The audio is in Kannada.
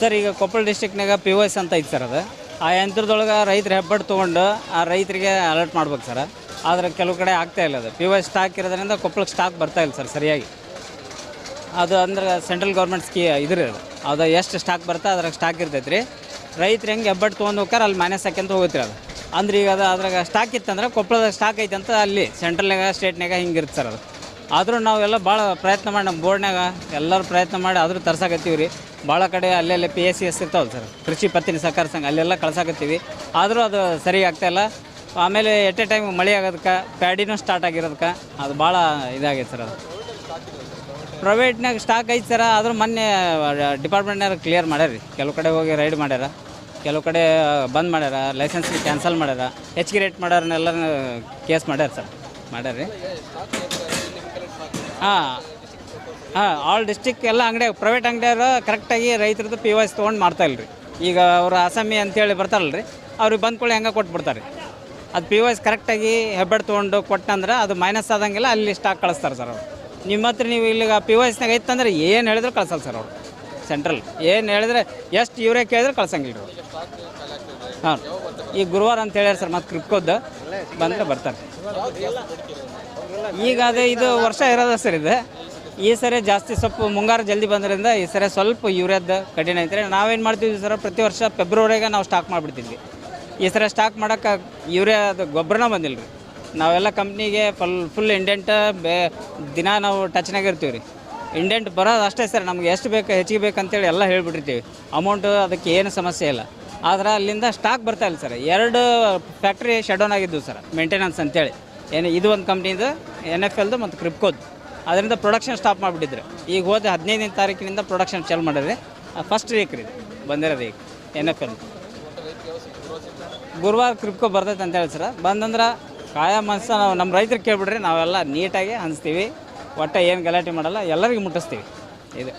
ಸರ್, ಈಗ ಕೊಪ್ಪಳ ಡಿಸ್ಟಿಕ್ನಾಗ ಪಿ ಒ ಎಸ್ ಅಂತ ಐತೆ ಸರ್ ಅದು. ಆ ಯಂತ್ರದೊಳಗೆ ರೈತರು ಹೆಬ್ಬಟ್ಟು ತೊಗೊಂಡು ಆ ರೈತರಿಗೆ ಅಲರ್ಟ್ ಮಾಡ್ಬೇಕು ಸರ್. ಆದರೆ ಕೆಲವು ಕಡೆ ಆಗ್ತಾ ಇಲ್ಲ ಅದು. ಪಿ ಒ ಎಸ್ ಸ್ಟಾಕ್ ಇರೋದ್ರಿಂದ ಕೊಪ್ಪಳಕ್ಕೆ ಸ್ಟಾಕ್ ಬರ್ತಾ ಇಲ್ಲ ಸರ್ ಸರಿಯಾಗಿ. ಅದು ಅಂದ್ರೆ ಸೆಂಟ್ರಲ್ ಗೌರ್ಮೆಂಟ್ ಸ್ಕೀ ಇದ್ರಿ ಅದು. ಎಷ್ಟು ಸ್ಟಾಕ್ ಬರುತ್ತೆ ಅದ್ರಾಗ ಸ್ಟಾಕ್ ಇರ್ತೈತೆ ರೀ. ರೈತರು ಹೆಂಗೆ ಹೆಬ್ಬಟ್ಟು ತೊಗೊಂಡು ಹೋಗ್ತಾರೆ, ಅಲ್ಲಿ ಮೈನಸ್ ಹಾಕ್ಯಂತ ಹೋಗುತ್ತೆ ಅದು. ಅಂದ್ರೆ ಈಗ ಅದು ಅದ್ರಾಗ ಸ್ಟಾಕ್ ಇತ್ತಂದ್ರೆ ಕೊಪ್ಪಳದಾಗ ಸ್ಟಾಕ್ ಐತೆ ಅಂತ ಅಲ್ಲಿ ಸೆಂಟ್ರಲ್ನಾಗ ಸ್ಟೇಟ್ನಾಗ ಹಿಂಗೆ ಸರ್ ಅದು. ಆದರೂ ನಾವೆಲ್ಲ ಭಾಳ ಪ್ರಯತ್ನ ಮಾಡಿ ನಮ್ಮ ಬೋರ್ಡ್ನಾಗ ಎಲ್ಲರೂ ಪ್ರಯತ್ನ ಮಾಡಿ ಆದರೂ ತರ್ಸಾಕತ್ತೀವಿ ರೀ ಭಾಳ ಕಡೆ ಅಲ್ಲೆಲ್ಲ ಪಿ ಎಸ್ ಸಿ ಎಸ್ ಇರ್ತಾವಲ್ಲ ಸರ್, ಕೃಷಿ ಪತ್ತಿನ ಸಹಕಾರ ಸಂಘ, ಅಲ್ಲೆಲ್ಲ ಕಳ್ಸಾಕತ್ತೀವಿ. ಆದರೂ ಅದು ಸರಿ ಆಗ್ತಾಯಿಲ್ಲ ಆಮೇಲೆ ಎಟ್ ಎ ಟೈಮ್ ಮಳೆ ಆಗೋದಕ್ಕೆ ಪ್ಯಾಡಿನೂ ಸ್ಟಾರ್ಟ್ ಆಗಿರೋದಕ್ಕೆ, ಅದು ಭಾಳ ಇದಾಗೈತೆ ಸರ್ ಅದು. ಪ್ರೈವೇಟ್ನಾಗ ಸ್ಟಾಕ್ ಐತೆ ಸರ, ಆದರೂ ಮೊನ್ನೆ ಡಿಪಾರ್ಟ್ಮೆಂಟ್ನಾಗ ಕ್ಲಿಯರ್ ಮಾಡ್ಯಾರ ರೀ ಕೆಲವು ಕಡೆ ಹೋಗಿ ರೈಡ್ ಮಾಡ್ಯಾರ. ಕೆಲವು ಕಡೆ ಬಂದ್ ಮಾಡ್ಯಾರ. ಲೈಸೆನ್ಸ್ ಕ್ಯಾನ್ಸಲ್ ಮಾಡ್ಯಾರ. ಹೆಚ್ಚಿಗೆ ರೇಟ್ ಮಾಡ್ಯಾರನ್ನೆಲ್ಲ ಕೇಸ್ ಮಾಡ್ಯಾರ ಸರ್ ಮಾಡ್ಯಾರ ರೀ ಹಾಂ. ಹಾಂ ಆಲ್ ಡಿಸ್ಟಿಕ್ ಎಲ್ಲ ಅಂಗಡಿ ಪ್ರೈವೇಟ್ ಅಂಗಡಿಯವರು ಕರೆಕ್ಟಾಗಿ ರೈತರದ್ದು ಪಿ ವೈಸ್ ತೊಗೊಂಡು ಮಾಡ್ತಾ ಇಲ್ರಿ. ಈಗ ಅವರು ಅಸಾಮಿ ಅಂತೇಳಿ ಬರ್ತಾರಲ್ಲ ರೀ ಅವ್ರಿಗೆ ಬಂದ್ಕೊಳ್ಳಿ ಹಂಗೆ ಕೊಟ್ಬಿಡ್ತಾರೆ. ಅದು ಪಿ ಎಸ್ ಕರೆಕ್ಟಾಗಿ ಹೆಬ್ಬೆಡ್ ತೊಗೊಂಡು ಕೊಟ್ಟಂದ್ರೆ ಅದು ಮೈನಸ್ ಆದಂಗೆಲ್ಲ ಅಲ್ಲಿ ಸ್ಟಾಕ್ ಕಳಿಸ್ತಾರೆ ಸರ್ ಅವರು. ನಿಮ್ಮ ಹತ್ರ ನೀವು ಇಲ್ಲಿಗ ಪಿ ವೈಸ್ನಾಗ ಐತಂದ್ರೆ ಏನು ಹೇಳಿದ್ರು ಕಳ್ಸಲ್ಲ ಸರ್ ಅವರು. ಸೆಂಟ್ರಲ್ ಏನು ಹೇಳಿದ್ರೆ ಎಷ್ಟು ಇವರೇ ಕೇಳಿದ್ರೆ ಕಳ್ಸಂಗಿಲ್ಲ ಹಾಂ. ಈ ಗುರುವಾರ ಅಂತ ಹೇಳ್ಯಾರ ಸರ್ ಮತ್ತೆ ಕ್ರಿಪ್ಕೋದ್ದು ಬಂದರೆ ಬರ್ತಾರೆ. ಈಗ ಅದೇ ಇದು ವರ್ಷ ಇರೋದ ಸರ್ ಇದು. ಈ ಸರಿ ಜಾಸ್ತಿ ಸ್ವಲ್ಪ ಮುಂಗಾರು ಜಲ್ದಿ ಬಂದ್ರಿಂದ ಈ ಸರಿ ಸ್ವಲ್ಪ ಯೂರಿಯಾದ ಕಠಿಣ ಐತೆ. ನಾವೇನು ಮಾಡ್ತಿದ್ವಿ ಸರ್, ಪ್ರತಿ ವರ್ಷ ಫೆಬ್ರವರಿಗೆ ನಾವು ಸ್ಟಾಕ್ ಮಾಡಿಬಿಡ್ತಿದ್ವಿ. ಈ ಸರಿ ಸ್ಟಾಕ್ ಮಾಡೋಕೆ ಯೂರಿಯಾದ ಗೊಬ್ಬರನ ಬಂದಿಲ್ಲ ರೀ ನಾವೆಲ್ಲ ಕಂಪ್ನಿಗೆ ಫುಲ್ ಫುಲ್ ಇಂಡೆಂಟ್ ಬೇ, ದಿನ ನಾವು ಟಚ್ನಾಗ ಇರ್ತೀವಿ ರೀ. ಇಂಡೆಂಟ್ ಬರೋದು ಅಷ್ಟೇ ಸರ್, ನಮ್ಗೆ ಎಷ್ಟು ಬೇಕು, ಹೆಚ್ಚಿಗೆ ಬೇಕಂತೇಳಿ ಎಲ್ಲ ಹೇಳ್ಬಿಟ್ಟಿರ್ತೀವಿ. ಅಮೌಂಟು ಅದಕ್ಕೆ ಏನು ಸಮಸ್ಯೆ ಇಲ್ಲ. ಆದ್ರೆ ಅಲ್ಲಿಂದ ಸ್ಟಾಕ್ ಬರ್ತಾ ಇಲ್ಲ ಸರ್. ಎರಡು ಫ್ಯಾಕ್ಟ್ರಿ ಶಡೌನ್ ಡೌನ್ ಆಗಿದ್ದು ಸರ್ ಮೇಂಟೆನೆನ್ಸ್ ಅಂತೇಳಿ. ಏನು, ಇದು ಒಂದು ಕಂಪ್ನಿದು ಎನ್ ಎಫ್ ಎಲ್ದು ಮತ್ತು ಕ್ರಿಪ್ಕೋದು ಅದರಿಂದ ಪ್ರೊಡಕ್ಷನ್ ಸ್ಟಾಪ್ ಮಾಡಿಬಿಟ್ಟಿದ್ರು. ಈಗ ಹೋದ ಹದಿನೈದನೇ ತಾರೀಕಿನಿಂದ ಪ್ರೊಡಕ್ಷನ್ ಚಾಲು ಮಾಡಿದ್ರೆ ಫಸ್ಟ್ ವೀಕ್ ರೀ ಬಂದಿರೋದು ಈಗ ಎನ್ ಎಫ್ ಎಲ್ ಗುರುವಾರ ಕ್ರಿಪ್ಕೋ ಬರ್ತೈತೆ ಅಂತ ಹೇಳಿ ಸರ್. ಬಂದಂದ್ರೆ ಕಾಯ ಮನಸ್ಸ ನಾವು ನಮ್ಮ ರೈತರು ಕೇಳ್ಬಿಡ್ರಿ, ನಾವೆಲ್ಲ ನೀಟಾಗಿ ಹಂಚ್ತೀವಿ. ಒಟ್ಟು ಏನು ಗಲಾಟೆ ಮಾಡಲ್ಲ, ಎಲ್ಲರಿಗೂ ಮುಟ್ಟಿಸ್ತೀವಿ. ಇದು.